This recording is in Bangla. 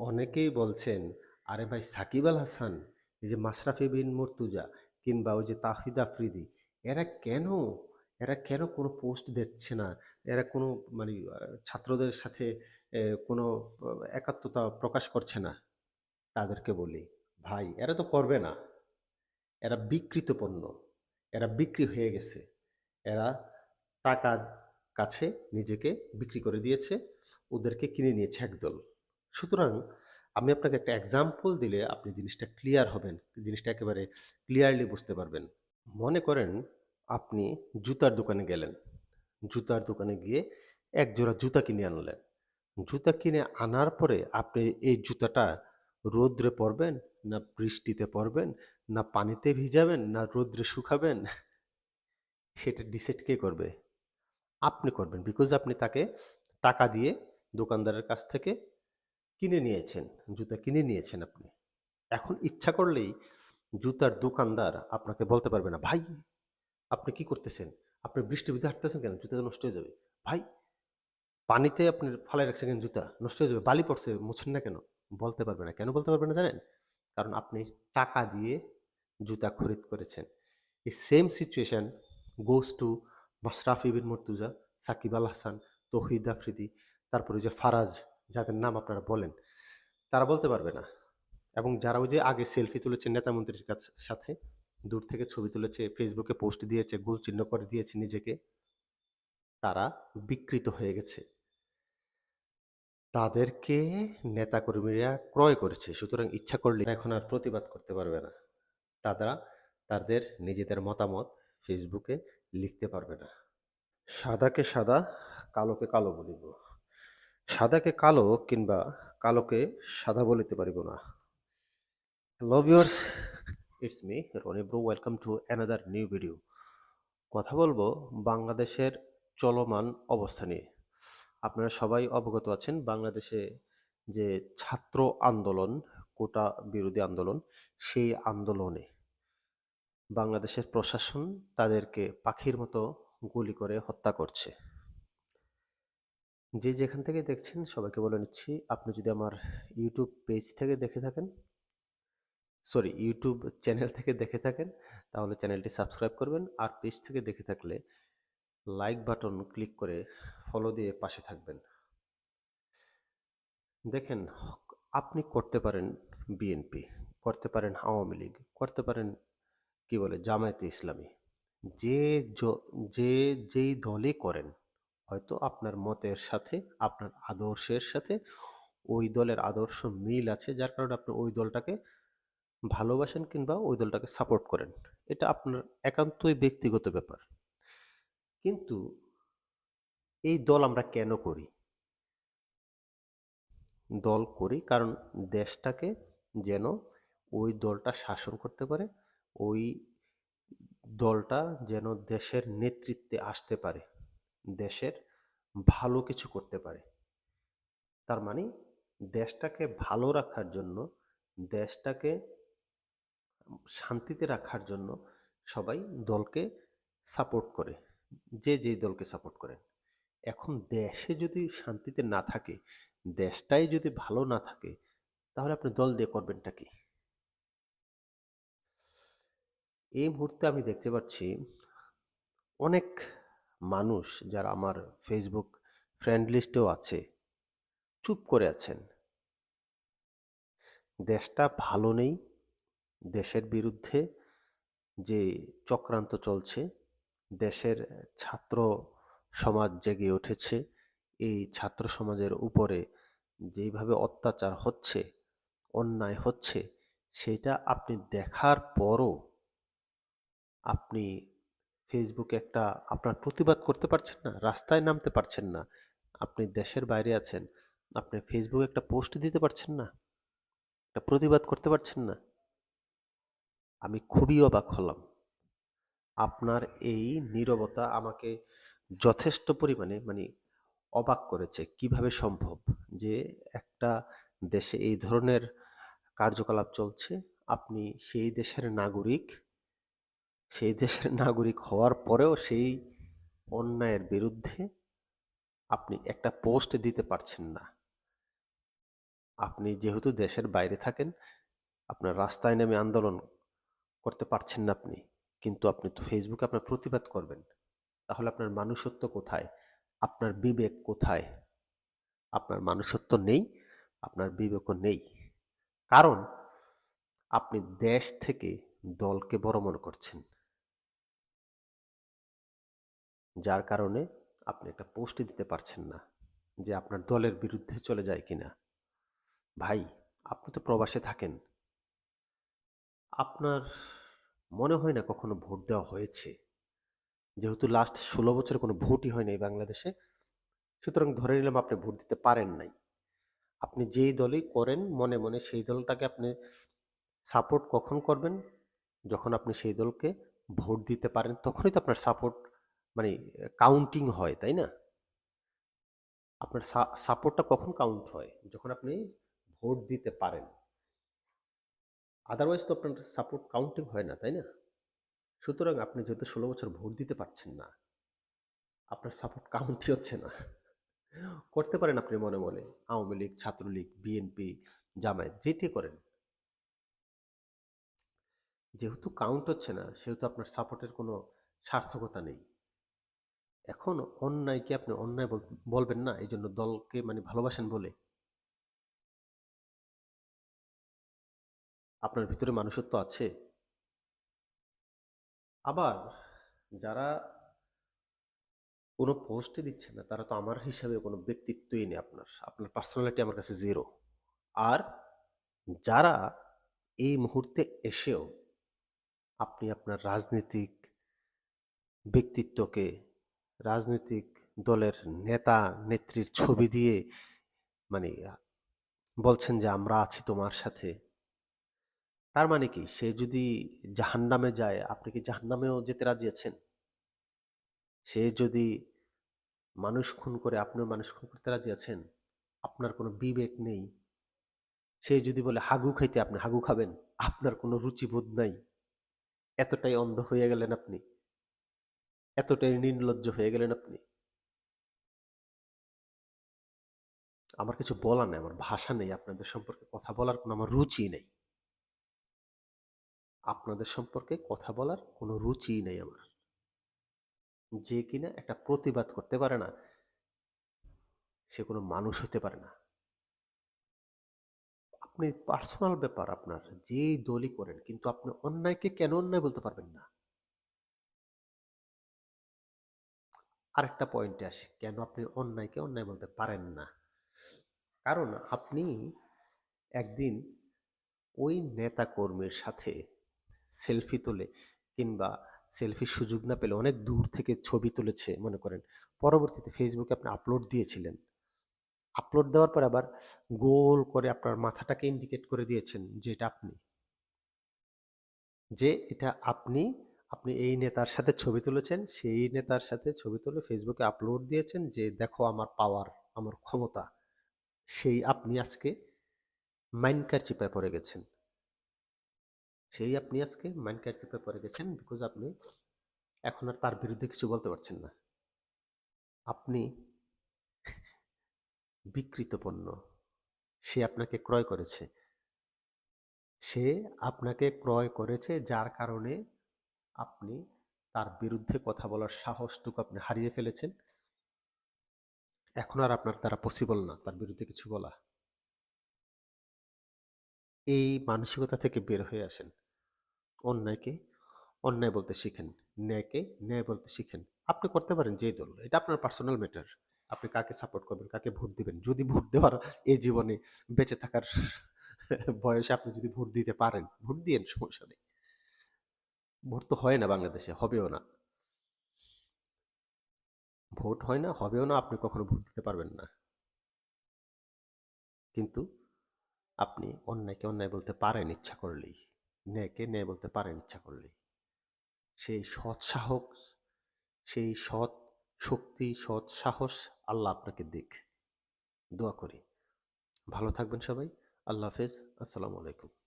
অনেকেই বলছেন, "আরে ভাই সাকিব আল হাসান, এই যে মাশরাফি বিন মুর্তজা কিংবা ওই যে তাহিদ আফ্রিদি এরা কেন, এরা কেন কোনো পোস্ট দিচ্ছে না? এরা কোনো মানে ছাত্রদের সাথে কোনো একাত্মতা প্রকাশ করছে না?" তাদেরকে বলি, "ভাই এরা তো করবে না। এরা বিকৃত পণ্য। এরা বিক্রি হয়ে গেছে। এরা টাকার কাছে নিজেকে বিক্রি করে দিয়েছে। ওদেরকে কিনে নিয়েছে একদল। সুতরাং আমি আপনাকে একটা এক্সাম্পল দিলে আপনি জিনিসটা ক্লিয়ার হবেন। জিনিসটা একেবারে ক্লিয়ারলি বুঝতে পারবেন। মনে করেন আপনি জুতার দোকানে গেলেন। জুতার দোকানে গিয়ে এক জোড়া জুতা কিনে আনলেন। জুতা কিনে আনার পরে আপনি এই জুতাটা রৌদ্রে পরবেন, না বৃষ্টিতে পরবেন, না পানিতে ভিজাবেন, না রৌদ্রে শুকাবেন সেটা ডিসাইড কে করবে? আপনি করবেন। বিকজ আপনি তাকে টাকা দিয়ে দোকানদারের কাছ থেকে কিনে নিয়েছেন। জুতা কিনে নিয়েছেন আপনি। এখন ইচ্ছা করলেই জুতার দোকানদার আপনাকে বলতে পারবে না, "ভাই আপনি কি করতেছেন? আপনি বৃষ্টির ভিতরে হাঁটতেছেন কেন? জুতা নষ্ট হয়ে যাবে। ভাই পানিতে আপনি ফালায় রাখছেন কেন জুতা? নষ্ট হয়ে যাবে। বালি পড়ছে, মুছেন না কেন?" বলতে পারবে না। কেন বলতে পারবে না জানেন? কারণ আপনি টাকা দিয়ে জুতা খরিদ করেছেন। এই same situation goes to Mashrafe Bin Mortaza, Shakib Al Hasan, Towhid Afridi, তারপরে যে ফারাজ যাদের নাম আপনারা বলেন, তারা বলতে পারবে না। এবং যারা ওই যে আগে সেলফি তুলেছে নেতামন্ত্রীর কাছ সাথে, দূর থেকে ছবি তুলেছে, ফেসবুকে পোস্ট দিয়েছে, গোল চিহ্ন করে দিয়েছে নিজেকে, তারা বিকৃত হয়ে গেছে। তাদেরকে নেতাকর্মীরা ক্রয় করেছে। সুতরাং ইচ্ছা করলে এখন আর প্রতিবাদ করতে পারবে না। তারা তাদের নিজেদের মতামত ফেসবুকে লিখতে পারবে না। সাদাকে সাদা, কালোকে কালো বলিব। সাদাকে কালো কিংবা কালোকে সাদা বলিতে পারিব না। Hello viewers, it's me Roni bro welcome to another new video. কথা বলব বাংলাদেশের চলমান অবস্থা নিয়ে। আপনারা সবাই অবগত আছেন বাংলাদেশে যে ছাত্র আন্দোলন, কোটা বিরোধী আন্দোলন, সেই আন্দোলনে বাংলাদেশের প্রশাসন তাদেরকে পাখির মতো গুলি করে হত্যা করছে। যে যেখান থেকে দেখছেন সবাইকে বলে নিচ্ছি, আপনি যদি আমার ইউটিউব পেজ থেকে দেখে থাকেন সরি ইউটিউব চ্যানেল থেকে দেখে থাকেন তাহলে চ্যানেলটি সাবস্ক্রাইব করবেন আর পেজ থেকে দেখে থাকলে লাইক বাটন ক্লিক করে ফলো দিয়ে পাশে থাকবেন। দেখেন আপনি করতে পারেন বিএনপি, করতে পারেন আওয়ামী লীগ, করতে পারেন কি বলে জামায়াতে ইসলামী। যে যে যেই দলে করেন হয়তো আপনার মতের সাথে, আপনার আদর্শের সাথে ওই দলের আদর্শ মিল আছে যার কারণে আপনি ওই দলটাকে ভালোবাসেন কিংবা ওই দলটাকে সাপোর্ট করেন। এটা আপনার একান্তই ব্যক্তিগত ব্যাপার। কিন্তু এই দল আমরা কেন করি? দল করি কারণ দেশটাকে যেন ওই দলটা শাসন করতে পারে, ওই দলটা যেন দেশের নেতৃত্বে আসতে পারে, দেশের ভালো কিছু করতে পারে। তার মানে দেশটাকে ভালো রাখার জন্য, দেশটাকে শান্তিতে রাখার জন্য সবাই দলকে সাপোর্ট করে। যে যেই দলকে সাপোর্ট করেন। এখন দেশে যদি শান্তিতে না থাকে, দেশটাই যদি ভালো না থাকে, তাহলে আপনি দল দিয়ে করবেনটা কি? এই মুহূর্তে আমি দেখতে পাচ্ছি অনেক মানুষ যারা আমার ফেসবুক ফ্রেন্ড লিস্টেও আছে, চুপ করে আছেন। দেশটা ভালো নেই, দেশের বিরুদ্ধে যে চক্রান্ত চলছে, দেশের ছাত্র সমাজ জেগে উঠেছে, এই ছাত্র সমাজের উপরে যেইভাবে অত্যাচার হচ্ছে, অন্যায় হচ্ছে, সেইটা আপনি দেখার পরও আপনি ফেসবুকে একটা আপনার প্রতিবাদ করতে পারছেন না, রাস্তায় নামতে পারছেন না, আপনি দেশের বাইরে আছেন, আপনি ফেসবুকে একটা পোস্ট দিতে পারছেন না, একটা প্রতিবাদ করতে পারছেন না। আমি খুবই অবাক হলাম। আপনার এই নীরবতা আমাকে যথেষ্ট পরিমাণে মানে অবাক করেছে। কীভাবে সম্ভব যে একটা দেশে এই ধরনের কার্যকলাপ চলছে, আপনি সেই দেশের নাগরিক, সেই দেশের নাগরিক হওয়ার পরেও সেই অন্যায়ের বিরুদ্ধে আপনি একটা পোস্ট দিতে পারছেন না। আপনি যেহেতু দেশের বাইরে থাকেন, আপনার রাস্তায় নেমে আন্দোলন করতে পারছেন না আপনি, কিন্তু আপনি তো ফেসবুকে আপনার প্রতিবাদ করবেন। তাহলে আপনার মানুষত্ব কোথায়? আপনার বিবেক কোথায়? আপনার মানুষত্ব নেই, আপনার বিবেকও নেই। কারণ আপনি দেশ থেকে দলকে বড় মনে করছেন। যার কারণে আপনি একটা পোস্টই দিতে পারছেন না যে আপনার দলের বিরুদ্ধে চলে যায় কিনা। ভাই, আপনি তো প্রবাসে থাকেন। আপনার মনে হয় না কখনো ভোট দেওয়া হয়েছে? যেহেতু লাস্ট ষোলো বছরে কোনো ভোটই হয়নি বাংলাদেশে, সুতরাং ধরে নিলাম আপনি ভোট দিতে পারেন নাই। আপনি যেই দলই করেন, মনে মনে সেই দলটাকে আপনি সাপোর্ট কখন করবেন? যখন আপনি সেই দলকে ভোট দিতে পারেন, তখনই তো আপনার সাপোর্ট মানে কাউন্টিং হয়, তাই না? আপনার সাপোর্টটা কখন কাউন্ট হয়? যখন আপনি ভোট দিতে পারেন। আদারওয়াইজ তো আপনার সাপোর্ট কাউন্টিং হয় না, তাই না? সুতরাং আপনি যেহেতু ষোলো বছর ভোট দিতে পারছেন না, আপনার সাপোর্ট কাউন্টই হচ্ছে না। করতে পারেন আপনি মনে মনে, আওয়ামী লীগ, ছাত্রলীগ বিএনপি জামায়াত, যেটি করেন। যেহেতু কাউন্ট হচ্ছে না, সেহেতু আপনার সাপোর্টের কোনো সার্থকতা নেই। এখন অন্যায়কে আপনি অন্যায় বলবেন না? এই জন্য দলকে মানে ভালোবাসেন বলে? আপনার ভিতরে মানুষত্ব আছে? আবার যারা কোনো পোস্টে দিচ্ছে না, তারা তো আমার হিসাবে কোনো ব্যক্তিত্বই নেই আপনার। আপনার পার্সোনালিটি আমার কাছে জিরো আর যারা এই মুহূর্তে এসেও আপনি আপনার রাজনৈতিক ব্যক্তিত্বকে রাজনৈতিক দলের নেতা, নেত্রীর ছবি দিয়ে মানে বলছেন যে, আমরা আছি তোমার সাথে। তার মানে কি? সে যদি জাহান্নামে যায়, আপনি কি জাহান্নামেও যেতে রাজি আছেন? সে যদি মানুষ খুন করে, আপনিও মানুষ খুন করতে রাজি আছেন? আপনার কোনো বিবেক নেই। সে যদি বলে, হাগু খাইতে আপনি, হাগু খাবেন। আপনার কোনো রুচিবোধ নাই। এতটাই অন্ধ হয়ে গেলেন আপনি। এতটাই নির্লজ্জ হয়ে গেলেন আপনি? আমার কিছু বলার নেই, আমার ভাষা নেই আপনাদের সম্পর্কে, কথা বলার কোনো আমার রুচি নেই। আপনাদের সম্পর্কে কথা বলার কোনো রুচি নেই আমার। যে কিনা একটা প্রতিবাদ করতে পারে না, সে কোনো মানুষ হতে পারে না। আপনি পার্সোনাল ব্যাপার আপনার, যেই দলই করেন, কিন্তু আপনি অন্যায়কে কেন অন্যায় বলতে পারবেন না? আরেকটা পয়েন্টে আসি। কেন আপনি অন্যায়কে অন্যায় বলতে পারেন না? কারণ আপনি একদিন ওই নেতা কর্মীর সাথে সেলফি তোলে কিংবা সেলফির সুযোগ না পেলে অনেক দূর থেকে ছবি তুলেছে, মনে করেন। পরবর্তীতে ফেসবুকে আপনি আপলোড দিয়েছিলেন। আপলোড দেওয়ার পর আবার গোল করে আপনার মাথাটাকে ইন্ডিকেট করে দিয়েছেন যে এটা আপনি। যে এটা আপনি আপনি এই নেতার সাথে ছবি তুলেছেন, সেই নেতার সাথে ছবি তুলে ফেসবুকে আপলোড দিয়েছেন যে, দেখো আমার পাওয়ার আমার ক্ষমতা। সেই আপনি আজকে মাইন্ডকার চিপায় পড়ে গেছেন। সেই আপনি আজকে মাইন্ডকার চিপায় পড়ে গেছেন বিকজ আপনি এখন আর তার বিরুদ্ধে কিছু বলতে পারছেন না। আপনি বিকৃত পণ্য সে আপনাকে ক্রয় করেছে। সে আপনাকে ক্রয় করেছে যার কারণে আপনি তার বিরুদ্ধে কথা বলার সাহসটুকু আপনি হারিয়ে ফেলেছেন। এখন আর আপনার দ্বারা পসিবল না তার বিরুদ্ধে কিছু বলা। এই মানসিকতা থেকে বের হয়ে আসেন। অন্যায়কে অন্যায় বলতে শিখেন, ন্যায়কে ন্যায় বলতে শিখেন। আপনি করতে পারেন যে দল, এটা আপনার পার্সোনাল ম্যাটার আপনি কাকে সাপোর্ট করবেন, কাকে ভোট দিবেন? যদি ভোট দেওয়ার এই জীবনে বেঁচে থাকার বয়সে আপনি যদি ভোট দিতে পারেন, ভোট দিয়েন সমস্যা নেই। ভোট তো হয় না বাংলাদেশে, হবেও না। ভোট হয় না, হবেও না, আপনি কখনো ভোট দিতে পারবেন না। কিন্তু আপনি অন্যায়কে অন্যায় বলতে পারেন ইচ্ছা করলেই, ন্যায়কে ন্যায় বলতে পারেন ইচ্ছা করলেই। সেই সৎ সাহস, সেই সৎ শক্তি, সৎ সাহস আল্লাহ আপনাকে দিক। দোয়া করি। ভালো থাকবেন সবাই, আল্লাহ হাফেজ, আসসালামু আলাইকুম।